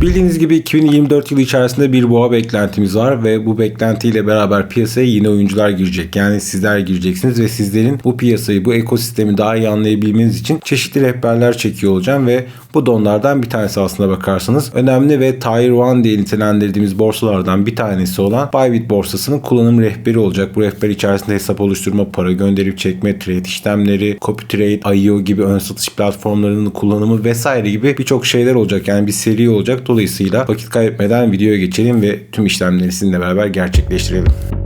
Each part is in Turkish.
Bildiğiniz gibi 2024 yılı içerisinde bir boğa beklentimiz var ve bu beklentiyle beraber piyasaya yeni oyuncular girecek. Yani sizler gireceksiniz ve sizlerin bu piyasayı, bu ekosistemi daha iyi anlayabilmeniz için çeşitli rehberler çekiyor olacağım ve bu da onlardan bir tanesi aslında bakarsanız. Önemli ve Tier 1 diye nitelendirdiğimiz borsalardan bir tanesi olan Bybit borsasının kullanım rehberi olacak. Bu rehber içerisinde hesap oluşturma, para gönderip çekme, trade işlemleri, copy trade, IO gibi ön satış platformlarının kullanımı vesaire gibi birçok şeyler olacak. Yani bir seri olacak. Dolayısıyla vakit kaybetmeden videoya geçelim ve tüm işlemleri sizinle beraber gerçekleştirelim.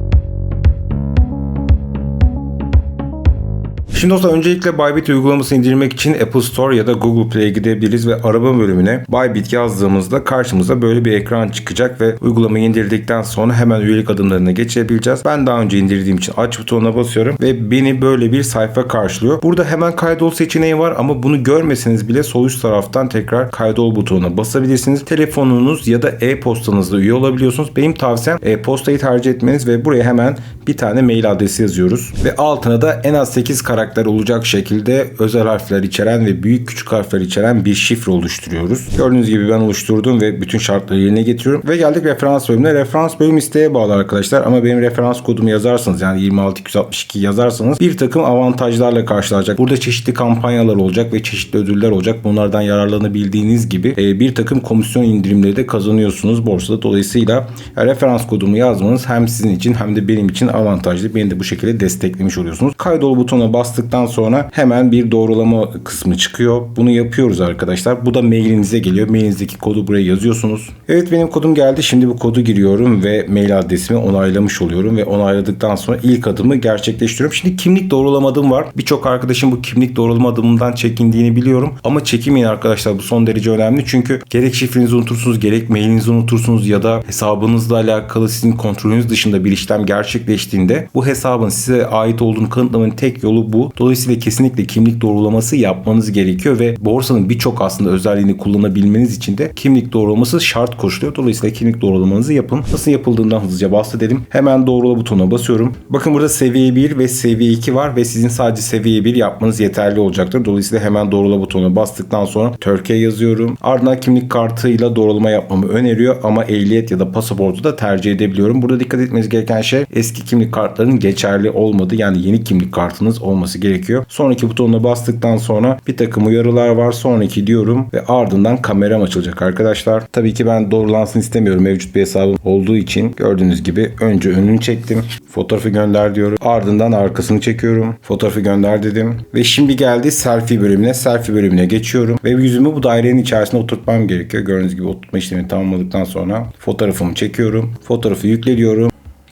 Şimdi dostlar öncelikle Bybit uygulamasını indirmek için Apple Store ya da Google Play'e gidebiliriz ve araba bölümüne Bybit yazdığımızda karşımıza böyle bir ekran çıkacak ve uygulamayı indirdikten sonra hemen üyelik adımlarına geçebileceğiz. Ben daha önce indirdiğim için aç butonuna basıyorum ve beni böyle bir sayfa karşılıyor. Burada hemen kaydol seçeneği var ama bunu görmeseniz bile sol üst taraftan tekrar kaydol butonuna basabilirsiniz. Telefonunuz ya da e-postanızla üye olabiliyorsunuz. Benim tavsiyem e-postayı tercih etmeniz ve buraya hemen bir tane mail adresi yazıyoruz. Ve altına da en az 8 karakter olacak şekilde özel harfler içeren ve büyük küçük harfler içeren bir şifre oluşturuyoruz. Gördüğünüz gibi ben oluşturdum ve bütün şartları yerine getiriyorum. Ve geldik referans bölümüne. Referans bölüm isteğe bağlı arkadaşlar ama benim referans kodumu yazarsanız yani 26262 yazarsanız bir takım avantajlarla karşılanacak. Burada çeşitli kampanyalar olacak ve çeşitli ödüller olacak. Bunlardan yararlanabildiğiniz gibi e, bir takım komisyon indirimleri de kazanıyorsunuz borsada. Dolayısıyla referans kodumu yazmanız hem sizin için hem de benim için avantajlı. Beni de bu şekilde desteklemiş oluyorsunuz. Kaydol butonuna bastıktan sonra hemen bir doğrulama kısmı çıkıyor. Bunu yapıyoruz arkadaşlar. Bu da mailinize geliyor. Mailinizdeki kodu buraya yazıyorsunuz. Evet benim kodum geldi. Şimdi bu kodu giriyorum ve mail adresimi onaylamış oluyorum ve onayladıktan sonra ilk adımı gerçekleştiriyorum. Şimdi kimlik doğrulama adım var. Birçok arkadaşım bu kimlik doğrulama adımından çekindiğini biliyorum. Ama çekinmeyin arkadaşlar. Bu son derece önemli. Çünkü gerek şifrenizi unutursunuz, gerek mailinizi unutursunuz ya da hesabınızla alakalı sizin kontrolünüz dışında bir işlem gerçekleştiğinde bu hesabın size ait olduğunu kanıtlamanın tek yolu bu. Dolayısıyla kesinlikle kimlik doğrulaması yapmanız gerekiyor ve borsanın birçok aslında özelliğini kullanabilmeniz için de kimlik doğrulaması şart koşuluyor. Dolayısıyla kimlik doğrulamanızı yapın. Nasıl yapıldığından hızlıca bahsedelim. Hemen doğrula butonuna basıyorum. Bakın burada seviye 1 ve seviye 2 var ve sizin sadece seviye 1 yapmanız yeterli olacaktır. Dolayısıyla hemen doğrula butonuna bastıktan sonra Türkiye yazıyorum. Ardından kimlik kartıyla doğrulama yapmamı öneriyor ama ehliyet ya da pasaportu da tercih edebiliyorum. Burada dikkat etmeniz gereken şey eski kimlik kartlarının geçerli olmadığı yani yeni kimlik kartınız olması gerekiyor. Sonraki butonuna bastıktan sonra bir takım uyarılar var. Sonraki diyorum ve ardından kameram açılacak arkadaşlar. Tabii ki ben doğrulansın istemiyorum. Mevcut bir hesabım olduğu için gördüğünüz gibi önce önünü çektim. Fotoğrafı gönder diyorum. Ardından arkasını çekiyorum. Fotoğrafı gönder dedim. Ve şimdi geldi selfie bölümüne. Selfie bölümüne geçiyorum. Ve yüzümü bu dairenin içerisine oturtmam gerekiyor. Gördüğünüz gibi oturtma işlemini tamamladıktan sonra fotoğrafımı çekiyorum. Fotoğrafı yükleniyorum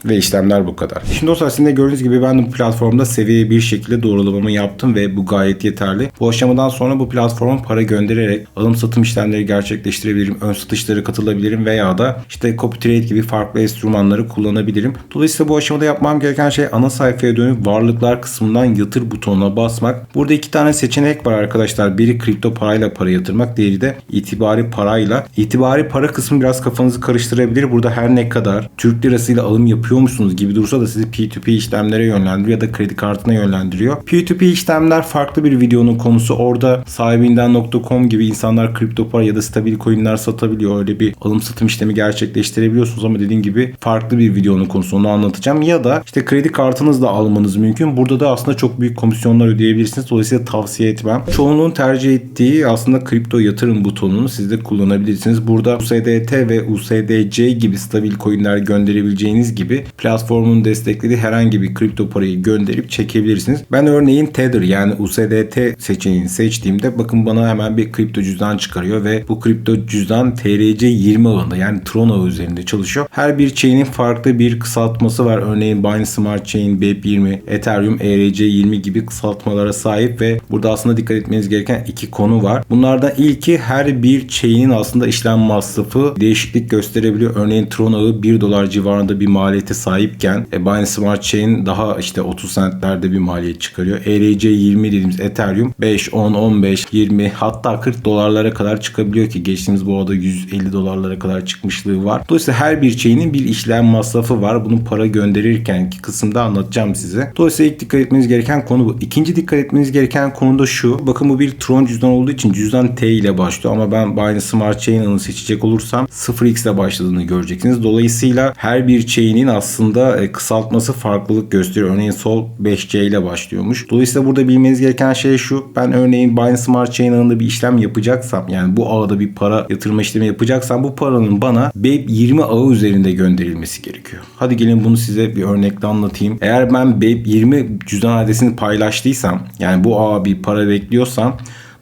ve işlemler bu kadar. Şimdi dostlar sizin de gördüğünüz gibi ben bu platformda seviye bir şekilde doğrulamamı yaptım ve bu gayet yeterli. Bu aşamadan sonra bu platforma para göndererek alım satım işlemleri gerçekleştirebilirim. Ön satışları katılabilirim veya da işte copy trade gibi farklı enstrümanları kullanabilirim. Dolayısıyla bu aşamada yapmam gereken şey ana sayfaya dönüp varlıklar kısmından yatır butonuna basmak. Burada iki tane seçenek var arkadaşlar. Biri kripto parayla para yatırmak, diğeri de itibari parayla. İtibari para kısmı biraz kafanızı karıştırabilir. Burada her ne kadar Türk lirasıyla alım yapıyor yapıyormuşsunuz gibi dursa da sizi P2P işlemlere yönlendiriyor ya da kredi kartına yönlendiriyor. P2P işlemler farklı bir videonun konusu. Orada sahibinden.com gibi insanlar kripto para ya da stabil coinler satabiliyor. Öyle bir alım satım işlemi gerçekleştirebiliyorsunuz ama dediğim gibi farklı bir videonun konusu onu anlatacağım. Ya da işte kredi kartınızla almanız mümkün. Burada da aslında çok büyük komisyonlar ödeyebilirsiniz. Dolayısıyla tavsiye etmem. Çoğunluğun tercih ettiği aslında kripto yatırım butonunu siz de kullanabilirsiniz. Burada USDT ve USDC gibi stabil coinler gönderebileceğiniz gibi platformun desteklediği herhangi bir kripto parayı gönderip çekebilirsiniz. Ben örneğin Tether yani USDT seçeneğini seçtiğimde bakın bana hemen bir kripto cüzdan çıkarıyor ve bu kripto cüzdan TRC20 ağında yani Tron ağı üzerinde çalışıyor. Her bir chain'in farklı bir kısaltması var. Örneğin Binance Smart Chain, BEP20, Ethereum ERC20 gibi kısaltmalara sahip ve burada aslında dikkat etmeniz gereken iki konu var. Bunlardan ilki her bir chain'in aslında işlem masrafı değişiklik gösterebiliyor. Örneğin Tron ağı 1 dolar civarında bir maliyet maliyete sahipken e, Binance Smart Chain daha işte 30 centlerde bir maliyet çıkarıyor. ERC20 dediğimiz Ethereum 5, 10, 15, 20 hatta 40 dolarlara kadar çıkabiliyor ki geçtiğimiz bu arada 150 dolarlara kadar çıkmışlığı var. Dolayısıyla her bir chain'in bir işlem masrafı var. Bunu para gönderirken ki kısımda anlatacağım size. Dolayısıyla ilk dikkat etmeniz gereken konu bu. İkinci dikkat etmeniz gereken konu da şu. Bakın bu bir Tron cüzdan olduğu için cüzdan T ile başlıyor ama ben Binance Smart Chain ağını seçecek olursam 0x ile başladığını göreceksiniz. Dolayısıyla her bir chain'in aslında e, kısaltması farklılık gösteriyor. Örneğin sol 5C ile başlıyormuş. Dolayısıyla burada bilmeniz gereken şey şu. Ben örneğin Binance Smart Chain ağında bir işlem yapacaksam yani bu ağda bir para yatırma işlemi yapacaksam bu paranın bana BEP20 ağı üzerinde gönderilmesi gerekiyor. Hadi gelin bunu size bir örnekle anlatayım. Eğer ben BEP20 cüzdan adresini paylaştıysam yani bu ağa bir para bekliyorsam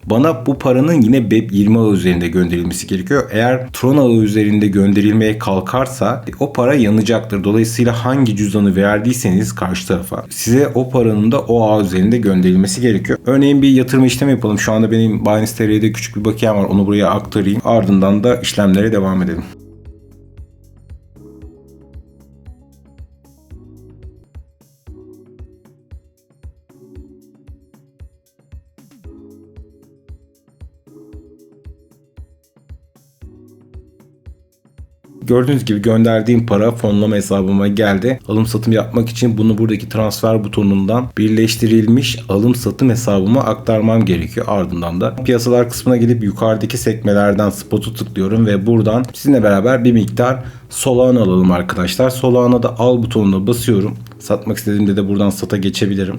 bana bu paranın yine BEP20 ağı üzerinde gönderilmesi gerekiyor. Eğer Tron ağı üzerinde gönderilmeye kalkarsa o para yanacaktır. Dolayısıyla hangi cüzdanı verdiyseniz karşı tarafa size o paranın da o ağ üzerinde gönderilmesi gerekiyor. Örneğin bir yatırım işlemi yapalım. Şu anda benim Binance TR'de küçük bir bakiyem var. Onu buraya aktarayım. Ardından da işlemlere devam edelim. Gördüğünüz gibi gönderdiğim para fonlama hesabıma geldi. Alım satım yapmak için bunu buradaki transfer butonundan birleştirilmiş alım satım hesabıma aktarmam gerekiyor. Ardından da piyasalar kısmına gidip yukarıdaki sekmelerden spot'u tıklıyorum ve buradan sizinle beraber bir miktar Solana alalım arkadaşlar. Solana'da al butonuna basıyorum. Satmak istediğimde de buradan sata geçebilirim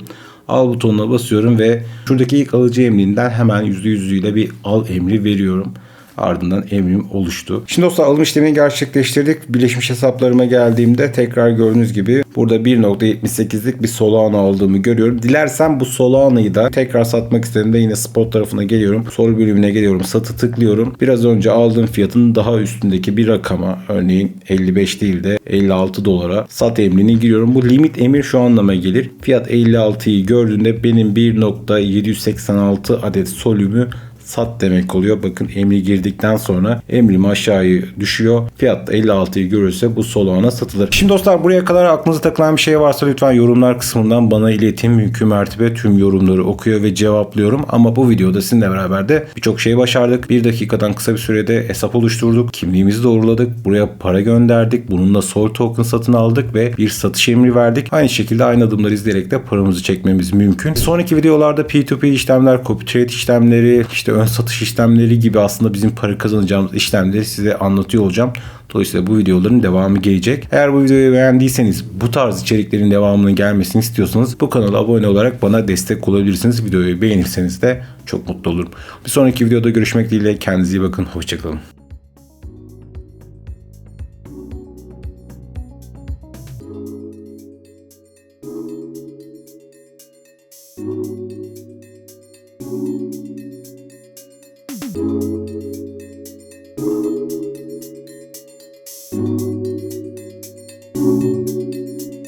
al butonuna basıyorum ve şuradaki ilk alıcı emrinden hemen %100'üyle bir al emri veriyorum. Ardından emrim oluştu. Şimdi dostlar alım işlemini gerçekleştirdik. Birleşmiş hesaplarıma geldiğimde tekrar gördüğünüz gibi burada 1.78'lik bir Solana aldığımı görüyorum. Dilersem bu Solana'yı da tekrar satmak istediğimde yine spot tarafına geliyorum. Soru bölümüne geliyorum. Satı tıklıyorum. Biraz önce aldığım fiyatın daha üstündeki bir rakama örneğin 55 değil de 56 dolara sat emrini giriyorum. Bu limit emir şu anlama gelir. Fiyat 56'yı gördüğünde benim 1.786 adet solümü sat demek oluyor. Bakın emri girdikten sonra emrim aşağıya düşüyor. Fiyat da 56'yı görürse bu Solana satılır. Şimdi dostlar buraya kadar aklınıza takılan bir şey varsa lütfen yorumlar kısmından bana iletin. Mümkün mertebe tüm yorumları okuyor ve cevaplıyorum. Ama bu videoda sizinle beraber de birçok şey başardık. Bir dakikadan kısa bir sürede hesap oluşturduk. Kimliğimizi doğruladık. Buraya para gönderdik. Bununla Sol Token satın aldık ve bir satış emri verdik. Aynı şekilde aynı adımları izleyerek de paramızı çekmemiz mümkün. Sonraki videolarda P2P işlemler, copy trade işlemleri, işte ön satış işlemleri gibi aslında bizim para kazanacağımız işlemleri size anlatıyor olacağım. Dolayısıyla bu videoların devamı gelecek. Eğer bu videoyu beğendiyseniz bu tarz içeriklerin devamının gelmesini istiyorsanız bu kanala abone olarak bana destek olabilirsiniz. Videoyu beğenirseniz de çok mutlu olurum. Bir sonraki videoda görüşmek dileğiyle kendinize iyi bakın. Hoşçakalın.